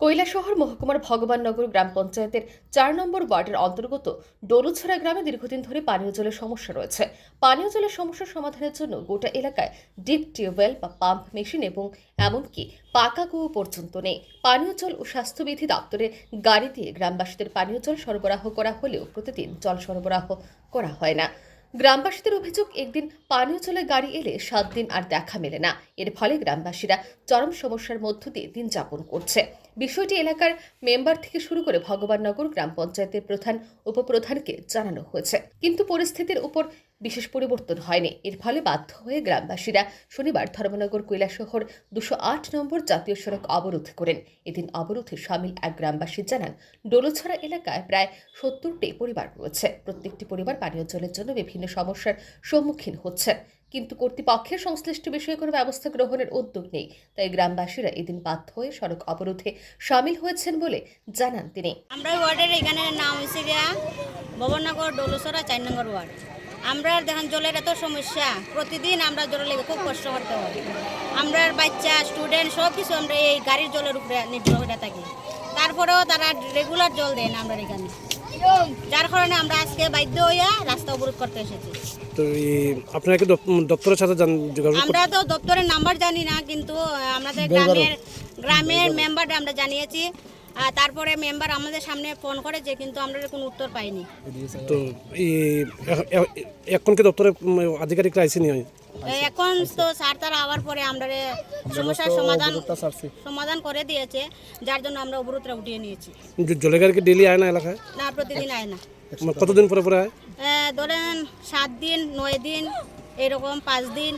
কৈলাসহর মহকুমার ভগবাননগর গ্রাম পঞ্চায়েতের চার নম্বর ওয়ার্ডের অন্তর্গত ডলুছড়া গ্রামে দীর্ঘদিন ধরে পানীয় জলের সমস্যা রয়েছে। পানীয় জলের সমস্যা সমাধানের জন্য গোটা এলাকায় ডিপ টিউবওয়েল বা পাম্প মেশিন এবং এমনকি পাকা কুয়ো পর্যন্ত নেই। পানীয় জল ও স্বাস্থ্যবিধি দপ্তরের গাড়ি দিয়ে গ্রামবাসীদের পানীয় জল সরবরাহ করা হলেও প্রতিদিন জল সরবরাহ করা হয় না। গ্রামবাসীদের অভিযোগ, একদিন পানীয় চলে গাড়ি এলে সাত দিন আর দেখা মেলে না। এর ফলে গ্রামবাসীরা চরম সমস্যার মধ্য দিয়ে দিন যাপন করছে। বিষয়টি এলাকার মেম্বার থেকে শুরু করে ভগবাননগর গ্রাম পঞ্চায়েতের প্রধান, উপপ্রধানকে জানানো হয়েছে। কিন্তু পরিস্থিতির উপর বিশেষ পরিবর্তন হয়নি। এর ফলে বাধ্য হয়ে গ্রামবাসীরা শনিবার ধর্মনগর কৈলাসহর দুশো আট নম্বর জাতীয় সড়ক অবরোধ করেন। এদিন অবরোধে সামিল এক গ্রামবাসী জানান, ডোলছড়া এলাকায় প্রায় সত্তরটি পরিবার রয়েছে। প্রত্যেকটি পরিবার পানীয় জলের জন্য বিভিন্ন সমস্যার সম্মুখীন হচ্ছে। কিন্তু কর্তৃপক্ষের সংশ্লিষ্ট বিষয়ে কোনো ব্যবস্থা গ্রহণের উদ্যোগ নেই। তাই গ্রামবাসীরা এদিন বাধ্য হয়ে সড়ক অবরোধে সামিল হয়েছেন বলে জানান তিনি। আমরা ওয়ার্ডের এখানে নাম হয়েছে গিয়া ভবননগর ডলুসরা চার নম্বর ওয়ার্ড। আমরা দেখেন জলের এত সমস্যা। প্রতিদিন আমরা জলের লেগে খুব কষ্ট করতে হয়। আমরা বাচ্চা স্টুডেন্ট সব কিছু আমরা এই গাড়ির জলের উপরে নির্ভর করে থাকি। তারপরেও তারা রেগুলার জল দেয় না আমরা এখানে। যার কারণে আমরা আজকে বাধ্য হইয়া রাস্তা অবরোধ করতে এসেছি। তো আপনারা কি দপ্তরের সাথে যোগাযোগ আমরা তো দপ্তরের নাম্বার জানি না কিন্তু আমাদের গ্রামের গ্রামের মেম্বার আমরা জানিয়েছি। তারপরে মেম্বার আমাদের সামনে ফোন করেছে কিন্তু আমরা কোনো উত্তর পাইনি। তো এখন কি দপ্তরে উম, আধিকারিকরা আইসিনি এখন তো স্যার তারা আওয়ার পরে আমরা সমস্যার সমাধান সমাধান করে দিয়েছে যার জন্য আমরা অবরোধটা উঠিয়ে নিয়েছি। জলের গাড়ি কি ডেলি আয় না এলাকায়? না প্রতিদিন আয় না। কতদিন পরে পরে আয়? ধরেন সাত দিন নয় দিন এরকম পাঁচ দিন।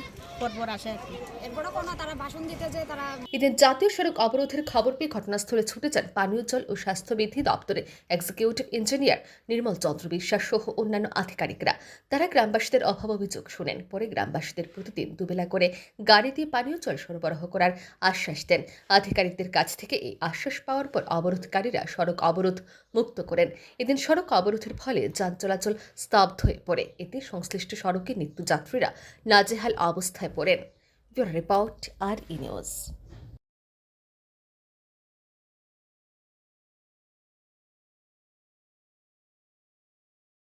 এদিন জাতীয় সড়ক অবরোধের খবর পেয়ে ঘটনাস্থলে ছুটে যান পানীয় জল ও স্বাস্থ্যবিধি দপ্তরের এক্সিকিউটিভ ইঞ্জিনিয়ার নির্মল চন্দ্র বিশ্বাস সহ অন্যান্য আধিকারিকরা। তারা গ্রামবাসীদের অভাব অভিযোগ শুনেন। পরে গ্রামবাসীদের প্রতিদিন দুবেলা করে গাড়ি দিয়ে পানীয় জল সরবরাহ করার আশ্বাস দেন। আধিকারিকদের কাছ থেকে এই আশ্বাস পাওয়ার পর অবরোধকারীরা সড়ক অবরোধ মুক্ত করেন। এদিন সড়ক অবরোধের ফলে যান চলাচল স্তব্ধ হয়ে পড়ে। এতে সংশ্লিষ্ট সড়কে নিত্যযাত্রীরা নাজেহাল অবস্থায় পড়েন bureau report R E news